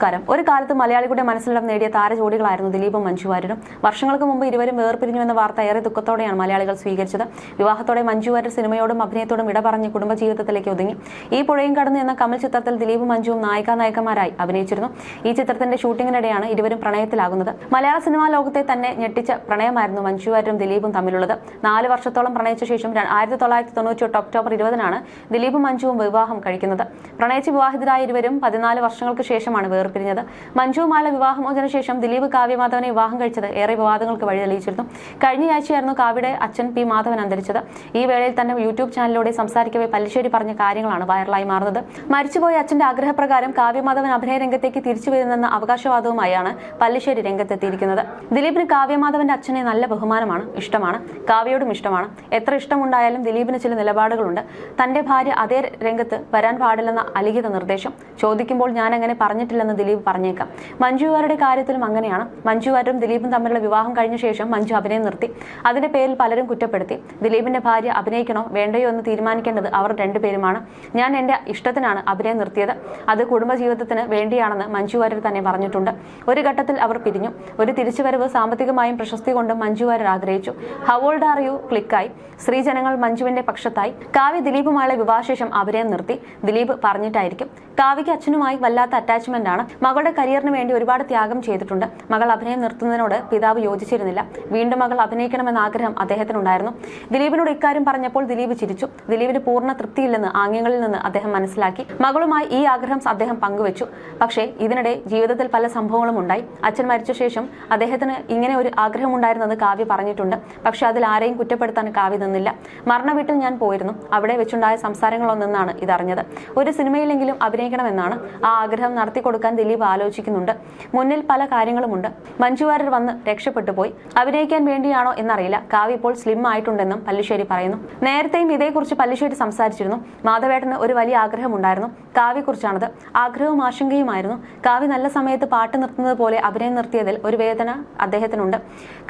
നമസ്കാരം. ഒരു കാലത്ത് മലയാളികളുടെ മനസ്സിലിടം നേടിയ താരജോഡികളായിരുന്നു ദിലീപും മഞ്ജു വാര്യരും. വർഷങ്ങൾക്ക് മുമ്പ് ഇരുവരും വേർപിരിഞ്ഞു എന്ന വാർത്ത ഏറെ ദുഃഖത്തോടെയാണ് മലയാളികൾ സ്വീകരിച്ചത്. വിവാഹത്തോടെ മഞ്ജു വാര്യർ സിനിമയോടും അഭിനയത്തോടും ഇട പറഞ്ഞ് കുടുംബജീവിതത്തിലേക്ക് ഒതുങ്ങി. ഈ പുഴയും കടന്ന് എന്ന കമൽ ചിത്രത്തിൽ ദിലീപും മഞ്ജുവും നായികാ നായകന്മാരായി അഭിനയിച്ചിരുന്നു. ഈ ചിത്രത്തിന്റെ ഷൂട്ടിങ്ങിനിടെയാണ് ഇരുവരും പ്രണയത്തിലാകുന്നത്. മലയാള സിനിമാ ലോകത്തെ തന്നെ ഞെട്ടിച്ച പ്രണയമായിരുന്നു മഞ്ജു വാര്യരും ദിലീപും തമ്മിലുള്ളത്. നാല് വർഷത്തോളം പ്രണയിച്ച ശേഷം ആയിരത്തി തൊള്ളായിരത്തി തൊണ്ണൂറ്റി ഒക്ടോബർ ഇരുപതിനാണ് ദിലീപും മഞ്ജുവും വിവാഹം കഴിക്കുന്നത്. പ്രണയിച്ച് വിവാഹിതരായ ഇരുവരും പതിനാല് വർഷങ്ങൾക്ക് ശേഷമാണ് വേർപിരിഞ്ഞത് മഞ്ജുവുമായുള്ള വിവാഹമോചന ശേഷം ദിലീപ് കാവ്യമാധവനെ വിവാഹം കഴിച്ചത് ഏറെ വിവാദങ്ങൾക്ക് വഴി തെളിയിച്ചിരുന്നു. കഴിഞ്ഞയാഴ്ചയായിരുന്നു കാവ്യയുടെ അച്ഛൻ പി മാധവൻ അന്തരിച്ചത്. ഈ വേളയിൽ തന്നെ യൂട്യൂബ് ചാനലിലൂടെ സംസാരിക്കവേ പല്ലിശ്ശേരി പറഞ്ഞ കാര്യങ്ങളാണ് വൈറലായി മാറുന്നത്. മരിച്ചുപോയ അച്ഛന്റെ ആഗ്രഹപ്രകാരം കാവ്യമാധവൻ അഭിനയ രംഗത്തേക്ക് തിരിച്ചു വരുന്നെന്ന അവകാശവാദവുമായാണ് പല്ലിശ്ശേരി രംഗത്തെത്തിയിരിക്കുന്നത്. ദിലീപിന് കാവ്യമാധവന്റെ അച്ഛനെ നല്ല ബഹുമാനമാണ് ഇഷ്ടമാണ്. കാവ്യയോടും ഇഷ്ടമാണ്. എത്ര ഇഷ്ടമുണ്ടായാലും ദിലീപിന് ചില നിലപാടുകളുണ്ട്. തന്റെ ഭാര്യ അതേ രംഗത്ത് വരാൻ പാടില്ലെന്ന അലിഖിത നിർദ്ദേശം. ചോദിക്കുമ്പോൾ ഞാൻ അങ്ങനെ പറഞ്ഞിട്ടില്ലെന്ന് ദിലീപ് പറഞ്ഞേക്കാം. മഞ്ജുവാരുടെ കാര്യത്തിലും അങ്ങനെയാണ്. മഞ്ജുവാരും ദിലീപും തമ്മിലുള്ള വിവാഹം കഴിഞ്ഞ ശേഷം മഞ്ജു അഭിനയം നിർത്തി. അതിന്റെ പേരിൽ പലരും കുറ്റപ്പെടുത്തി. ദിലീപിന്റെ ഭാര്യ അഭിനയിക്കണോ വേണ്ടയോ എന്ന് തീരുമാനിക്കേണ്ടത് അവർ രണ്ടുപേരുമാണ്. ഞാൻ എന്റെ ഇഷ്ടത്തിനാണ് അഭിനയം നിർത്തിയത്. അത് കുടുംബജീവിതത്തിന് വേണ്ടിയാണെന്ന് മഞ്ജു തന്നെ പറഞ്ഞിട്ടുണ്ട്. ഒരു ഘട്ടത്തിൽ അവർ പിരിഞ്ഞു. ഒരു തിരിച്ചുവരവ് സാമ്പത്തികമായും പ്രശസ്തി കൊണ്ടും മഞ്ജു വാര്യർ ആഗ്രഹിച്ചു. ഹവോൾഡ് ആർ യു ക്ലിക്കായി സ്ത്രീജനങ്ങൾ മഞ്ജുവിന്റെ പക്ഷത്തായി. കാവ്യ ദിലീപുമായുള്ള വിവാഹശേഷം അഭിനയം നിർത്തി. ദിലീപ് പറഞ്ഞിട്ടായിരിക്കും. കാവ്യയ്ക്ക് അച്ഛനുമായി വല്ലാത്ത അറ്റാച്ച്മെന്റ് ആണ്. മകളുടെ കരിയറിന് വേണ്ടി ഒരുപാട് ത്യാഗം ചെയ്തിട്ടുണ്ട്. മകൾ അഭിനയം നിർത്തുന്നതിനോട് പിതാവ് യോജിച്ചിരുന്നില്ല. വീണ്ടും മകൾ അഭിനയിക്കണമെന്ന ആഗ്രഹം അദ്ദേഹത്തിനുണ്ടായിരുന്നു. ദിലീപിനോട് ഇക്കാര്യം പറഞ്ഞപ്പോൾ ദിലീപ് ചിരിച്ചു. ദിലീപിന് പൂർണ തൃപ്തിയില്ലെന്ന് ആംഗ്യങ്ങളിൽ നിന്ന് അദ്ദേഹം മനസ്സിലാക്കി. മകളുമായി ഈ ആഗ്രഹം അദ്ദേഹം പങ്കുവച്ചു. പക്ഷേ ഇതിനിടെ ജീവിതത്തിൽ പല സംഭവങ്ങളും ഉണ്ടായി. അച്ഛൻ മരിച്ച ശേഷം അദ്ദേഹത്തിന് ഇങ്ങനെ ഒരു ആഗ്രഹമുണ്ടായിരുന്നത് കാവ്യ പറഞ്ഞിട്ടുണ്ട്. പക്ഷെ അതിൽ ആരെയും കുറ്റപ്പെടുത്താൻ കാവ്യ നിന്നില്ല. മരണ വീട്ടിൽ ഞാൻ പോയിരുന്നു. അവിടെ വെച്ചുണ്ടായ സംസാരങ്ങളൊന്നെന്നാണ് ഇതറിഞ്ഞത്. ഒരു സിനിമയിലെങ്കിലും അഭിനയിക്കണമെന്നാണ് ആ ആഗ്രഹം നടത്തി കൊടുക്കാൻ ദിലീപ് ആലോചിക്കുന്നുണ്ട്. മുന്നിൽ പല കാര്യങ്ങളുമുണ്ട്. മഞ്ജുവാരർ വന്ന് രക്ഷപ്പെട്ടു പോയി. അഭിനയിക്കാൻ വേണ്ടിയാണോ എന്നറിയില്ല. കാവ്യ ഇപ്പോൾ സ്ലിം ആയിട്ടുണ്ടെന്നും പല്ലിശ്ശേരി പറയുന്നു. നേരത്തെയും ഇതേക്കുറിച്ച് പല്ലിശ്ശേരി സംസാരിച്ചിരുന്നു. മാധവേട്ടന് ഒരു വലിയ ആഗ്രഹമുണ്ടായിരുന്നു. കാവ്യെക്കുറിച്ചാണത് ആഗ്രഹവും ആശങ്കയുമായിരുന്നു. കാവ്യ നല്ല സമയത്ത് പാട്ട് നിർത്തുന്നത് പോലെ അഭിനയം നിർത്തിയതിൽ ഒരു വേദന അദ്ദേഹത്തിനുണ്ട്.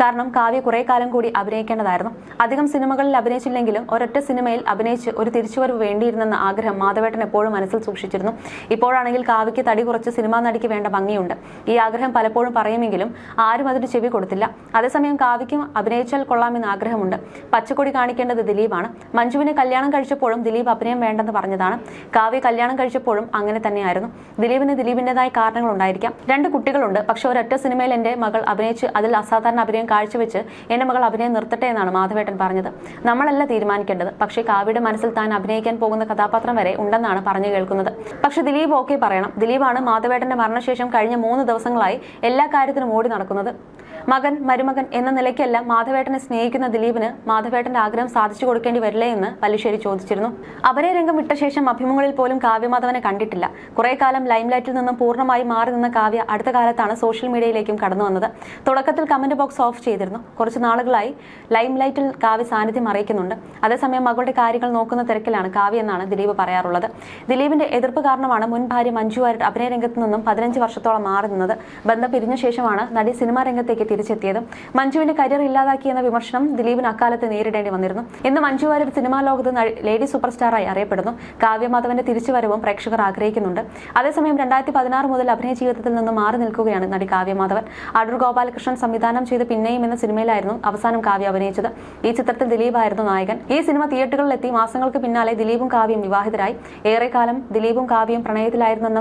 കാരണം കാവ്യ കുറെ കാലം കൂടി അഭിനയിക്കേണ്ടതായിരുന്നു. അധികം സിനിമകളിൽ അഭിനയിച്ചില്ലെങ്കിലും ഒരൊറ്റ സിനിമയിൽ അഭിനയിച്ച് ഒരു തിരിച്ചുവരവ് വേണ്ടിയിരുന്നെന്ന ആഗ്രഹം മാധവേട്ടൻ എപ്പോഴും മനസ്സിൽ സൂക്ഷിച്ചിരുന്നു. ഇപ്പോഴാണെങ്കിൽ കാവ്യയ്ക്ക് തടി കുറച്ച് സിനിമാ നടിക്ക് വേണ്ട ഭംഗിയുണ്ട്. ഈ ആഗ്രഹം പലപ്പോഴും പറയുമെങ്കിലും ആരും അതിന് ചെവി കൊടുത്തില്ല. അതേസമയം കാവ്യയ്ക്കും അഭിനയിച്ചാൽ കൊള്ളാമെന്ന് ആഗ്രഹമുണ്ട്. പച്ചക്കൊടി കാണിക്കേണ്ടത് ദിലീപാണ്. മഞ്ജുവിനെ കല്യാണം കഴിച്ചപ്പോഴും ദിലീപ് അഭിനയം വേണ്ടെന്ന് പറഞ്ഞതാണ്. കാവ്യ കല്യാണം കഴിച്ചപ്പോഴും അങ്ങനെ തന്നെയായിരുന്നു. ദിലീപിന് ദിലീപിന്റെതായ കാരണങ്ങൾ ഉണ്ടായിരിക്കാം. രണ്ട് കുട്ടികളുണ്ട്. പക്ഷെ ഒരൊറ്റ സിനിമയിൽ എന്റെ മകൾ അഭിനയിച്ച് അതിൽ അസാധാരണ അഭിനയം കാഴ്ചവെച്ച് എന്റെ മകൾ അഭിനയം നിർത്തട്ടെ എന്നാണ് മാധവേട്ടൻ പറഞ്ഞത്. നമ്മളല്ല തീരുമാനിക്കേണ്ടത്. പക്ഷേ കാവ്യയുടെ മനസ്സിൽ താൻ അഭിനയിക്കാൻ പോകുന്ന കഥാപാത്രം വരെ ഉണ്ടെന്നാണ് പറഞ്ഞു കേൾക്കുന്നത്. പക്ഷെ ദിലീപ് ഓക്കെ പറയണം. ദിലീപാണ് മാധവേട്ടന്റെ മരണശേഷം കഴിഞ്ഞ മൂന്ന് ദിവസങ്ങളായി എല്ലാ കാര്യത്തിനും ഓടി നടക്കുന്നത്. മകൻ മരുമകൻ എന്ന നിലയ്ക്കല്ല മാധവേട്ടനെ സ്നേഹിക്കുന്ന ദിലീപിന് മാധവേട്ടന്റെ ആഗ്രഹം സാധിച്ചു കൊടുക്കേണ്ടി വരില്ലേ എന്ന് പല്ലിശ്ശേരി ചോദിച്ചിരുന്നു. അവരെ രംഗം വിട്ട ശേഷം അഭിമുഖങ്ങളിൽ പോലും കാവ്യമാധവനെ കണ്ടിട്ടില്ല. കുറെ കാലം ലൈംലൈറ്റിൽ നിന്നും പൂർണമായി മാറി നിന്ന കാവ്യ അടുത്ത കാലത്താണ് സോഷ്യൽ മീഡിയയിലേക്കും കടന്നു വന്നത്. തുടക്കത്തിൽ കമന്റ് ബോക്സ് ഓഫ് ചെയ്തിരുന്നു. കുറച്ച് നാളുകളായി ലൈംലൈറ്റിൽ കാവ്യ സാന്നിധ്യം അറിയിക്കുന്നുണ്ട്. അതേസമയം മകളുടെ കാര്യങ്ങൾ നോക്കുന്ന തിരക്കിലാണ് കാവ്യ എന്നാണ് ദിലീപ് പറയാറുള്ളത്. ദിലീപിന്റെ എതിർപ്പ് കാരണമാണ് മുൻ ഭാര്യ മഞ്ജു വാര്യർ അഭിനയ രംഗത്ത് നിന്നും പതിനഞ്ച് വർഷത്തോളം മാറി നിന്നത് ബന്ധം പിരിഞ്ഞ ശേഷമാണ് നടി സിനിമാ രംഗത്തേക്ക് തിരിച്ചെത്തിയത് മഞ്ജുവിന്റെ കരിയർ ഇല്ലാതാക്കിയെന്ന വിമർശനം ദിലീപിന് അക്കാലത്ത് നേരിടേണ്ടി വന്നിരുന്നു. ഇന്ന് മഞ്ജു വാര്യർ സിനിമാ ലോകത്ത് ലേഡി സൂപ്പർ സ്റ്റാറായി അറിയപ്പെടുന്നു. കാവ്യമാധവന്റെ തിരിച്ചുവരവും പ്രേക്ഷകർ ആഗ്രഹിക്കുന്നുണ്ട്. അതേസമയം രണ്ടായിരത്തി പതിനാറ് മുതൽ അഭിനയ ജീവിതത്തിൽ നിന്ന് മാറി നിൽക്കുകയാണ് നടി കാവ്യമാധവൻ അടൂർ ഗോപാലകൃഷ്ണൻ സംവിധാനം ചെയ്ത് പിന്നെയും എന്ന സിനിമയിലായിരുന്നു അവസാനം കാവ്യ അഭിനയിച്ചത്. ഈ ചിത്രത്തിൽ ദിലീപായിരുന്നു നായകൻ. ഈ സിനിമ തിയേറ്ററുകളിലെത്തി മാസങ്ങൾക്ക് പിന്നാലെ ദിലീപും കാവ്യയും വിവാഹിതരായി. ഏറെക്കാലം ദിലീപും കാവ്യയും പ്രണയത്തിലായിരുന്നെന്ന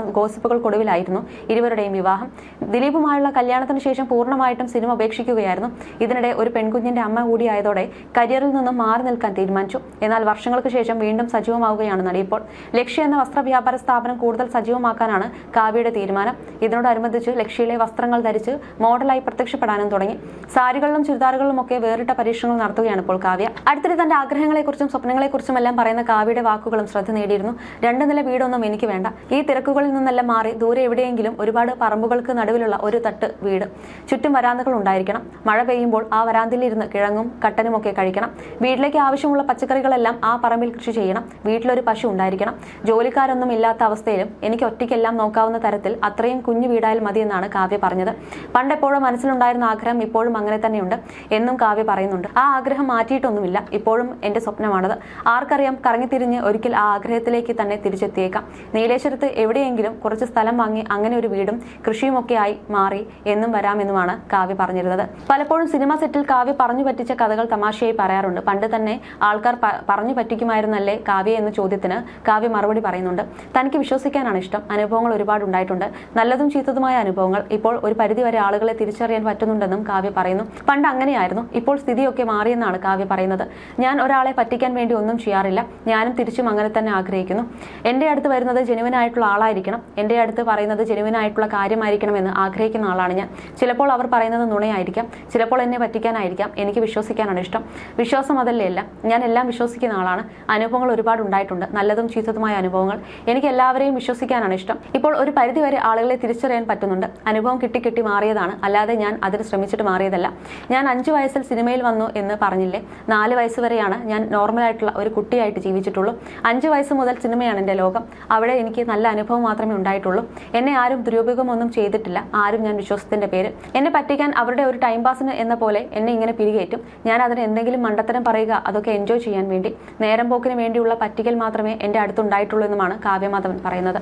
ഗോസിപ്പുകൾക്കൊടുവിലായിരുന്നു ഇരുവരുടെയും വിവാഹം. ദിലീപുമായുള്ള കല്യാണത്തിന് ശേഷം പൂർണമായിട്ടും സിനിമ ഉപേക്ഷിക്കുകയായിരുന്നു. ഇതിനിടെ ഒരു പെൺകുഞ്ഞിന്റെ അമ്മ കൂടിയായതോടെ കരിയറിൽ നിന്നും മാറി നിൽക്കാൻ തീരുമാനിച്ചു. എന്നാൽ വർഷങ്ങൾക്ക് ശേഷം വീണ്ടും സജീവമാവുകയാണ് നടി ഇപ്പോൾ. ലക്ഷ്യ എന്ന വസ്ത്രവ്യാപാര സ്ഥാപനം കൂടുതൽ സജീവമാക്കാനാണ് കാവ്യയുടെ തീരുമാനം. ഇതിനോടനുബന്ധിച്ച് ലക്ഷ്യയിലെ വസ്ത്രങ്ങൾ ധരിച്ച് മോഡലായി പ്രത്യക്ഷപ്പെടാനും തുടങ്ങി. സാരികളിലും ചുരിദാറുകളിലും ഒക്കെ വേറിട്ട പരീക്ഷണങ്ങൾ നടത്തുകയാണ് ഇപ്പോൾ കാവ്യ. അടുത്തിടെ തന്റെ ആഗ്രഹങ്ങളെക്കുറിച്ചും സ്വപ്നങ്ങളെക്കുറിച്ചും എല്ലാം പറയുന്ന കാവ്യയുടെ വാക്കുകളും ശ്രദ്ധ നേടിയിരുന്നു. രണ്ട് നില വീടൊന്നും എനിക്ക് വേണ്ട. ഈ തിരക്കുകളിൽ നിന്നെല്ലാം മാറി ദൂരെ എവിടെയെങ്കിലും ഒരുപാട് പറമ്പുകൾക്ക് നടുവിലുള്ള ഒരു തട്ട് വീട്. ചുറ്റും വരാന്തകൾ ഉണ്ടായിരിക്കണം. മഴ പെയ്യുമ്പോൾ ആ വരാന്തയിലിരുന്ന് കിഴങ്ങും കട്ടനും ഒക്കെ കഴിക്കണം. വീട്ടിലേക്ക് ആവശ്യമുള്ള പച്ചക്കറികളെല്ലാം ആ പറമ്പിൽ കൃഷി ചെയ്യണം. വീട്ടിലൊരു പശു ഉണ്ടായിരിക്കണം. ജോലിക്കാരൊന്നും ഇല്ലാത്ത അവസ്ഥയിലും എനിക്ക് ഒറ്റയ്ക്കെല്ലാം നോക്കാവുന്ന തരത്തിൽ അത്രയും കുഞ്ഞു വീടായാൽ മതിയെന്നാണ് കാവ്യ പറഞ്ഞത്. പണ്ടെപ്പോഴും മനസ്സിലുണ്ടായിരുന്ന ആഗ്രഹം ഇപ്പോഴും അങ്ങനെ തന്നെയുണ്ട് എന്നും കാവ്യ പറയുന്നുണ്ട്. ആ ആഗ്രഹം മാറ്റിയിട്ടൊന്നുമില്ല. ഇപ്പോഴും എന്റെ സ്വപ്നമാണത്. ആർക്കറിയാം കറങ്ങിത്തിരിഞ്ഞ് ഒരിക്കൽ ആ ആഗ്രഹത്തിലേക്ക് തന്നെ തിരിച്ചെത്തിയേക്കാം. നീലേശ്വരത്ത് എവിടെയെങ്കിലും കുറച്ച് സ്ഥലം വാങ്ങി തുടങ്ങി അങ്ങനെ ഒരു വീടും കൃഷിയുമൊക്കെ ആയി മാറി എന്നും വരാമെന്നുമാണ് കാവ്യ പറഞ്ഞിരുന്നത്. പലപ്പോഴും സിനിമ സെറ്റിൽ കാവ്യ പറഞ്ഞു പറ്റിച്ച കഥകൾ തമാശയായി പറയാറുണ്ട്. പണ്ട് തന്നെ ആൾക്കാർ പറഞ്ഞു പറ്റിക്കുമായിരുന്നല്ലേ കാവ്യ എന്ന ചോദ്യത്തിന് കാവ്യ മറുപടി പറയുന്നുണ്ട്. തനിക്ക് വിശ്വസിക്കാനാണ് ഇഷ്ടം. അനുഭവങ്ങൾ ഒരുപാട് ഉണ്ടായിട്ടുണ്ട്. നല്ലതും ചീത്തതുമായ അനുഭവങ്ങൾ ഇപ്പോൾ ഒരു പരിധിവരെ ആളുകളെ തിരിച്ചറിയാൻ പറ്റുന്നുണ്ടെന്നും കാവ്യ പറയുന്നു. പണ്ട് അങ്ങനെയായിരുന്നു. ഇപ്പോൾ സ്ഥിതിയൊക്കെ മാറിയെന്നാണ് കാവ്യ പറയുന്നത്. ഞാൻ ഒരാളെ പറ്റിക്കാൻ വേണ്ടി ഒന്നും ചെയ്യാറില്ല. ഞാനും തിരിച്ചും അങ്ങനെ തന്നെ ആഗ്രഹിക്കുന്നു. എന്റെ അടുത്ത് വരുന്നത് ജെനുവിനായിട്ടുള്ള ആളായിരിക്കണം. എന്റെ അടുത്ത് ജെനുവിനായിട്ടുള്ള കാര്യമായിരിക്കണമെന്ന് ആഗ്രഹിക്കുന്ന ആളാണ് ഞാൻ. ചിലപ്പോൾ അവർ പറയുന്നത് നുണയായിരിക്കാം. ചിലപ്പോൾ എന്നെ പറ്റിക്കാനായിരിക്കാം. എനിക്ക് വിശ്വസിക്കാനാണ് ഇഷ്ടം. വിശ്വാസം അതല്ലേ എല്ലാം ഞാൻ എല്ലാം വിശ്വസിക്കുന്ന ആളാണ്. അനുഭവങ്ങൾ ഒരുപാട് ഉണ്ടായിട്ടുണ്ട്. നല്ലതും ചീത്തതുമായ അനുഭവങ്ങൾ. എനിക്ക് എല്ലാവരെയും വിശ്വസിക്കാനാണ് ഇഷ്ടം. ഇപ്പോൾ ഒരു പരിധിവരെ ആളുകളെ തിരിച്ചറിയാൻ പറ്റുന്നുണ്ട്. അനുഭവം കിട്ടി കിട്ടി മാറിയതാണ്. അല്ലാതെ ഞാൻ അതിന് ശ്രമിച്ചിട്ട് മാറിയതല്ല. ഞാൻ അഞ്ചു വയസ്സിൽ സിനിമയിൽ വന്നു എന്ന് പറഞ്ഞില്ലേ? നാല് വയസ്സ് വരെയാണ് ഞാൻ നോർമലായിട്ടുള്ള ഒരു കുട്ടിയായിട്ട് ജീവിച്ചിട്ടുള്ളൂ. അഞ്ച് വയസ്സ് മുതൽ സിനിമയാണ് എന്റെ ലോകം. അവിടെ എനിക്ക് നല്ല അനുഭവം മാത്രമേ ഉണ്ടായിട്ടുള്ളൂ. എന്നെ ആരും ദുരുപയോഗമൊന്നും ചെയ്തിട്ടില്ല. ആരും ഞാൻ വിശ്വാസത്തിന്റെ പേര് എന്നെ പറ്റിക്കാൻ അവരുടെ ഒരു ടൈം പാസിന് എന്ന പോലെ എന്നെ ഇങ്ങനെ പിരികേറ്റും. ഞാൻ അതിന് എന്തെങ്കിലും മണ്ടത്തരം പറയുക അതൊക്കെ എൻജോയ് ചെയ്യാൻ വേണ്ടി. നേരം പോക്കിന് വേണ്ടിയുള്ള പറ്റിക്കൽ മാത്രമേ എന്റെ അടുത്തുണ്ടായിട്ടുള്ളൂ എന്നുമാണ് കാവ്യമാധവൻ പറയുന്നത്.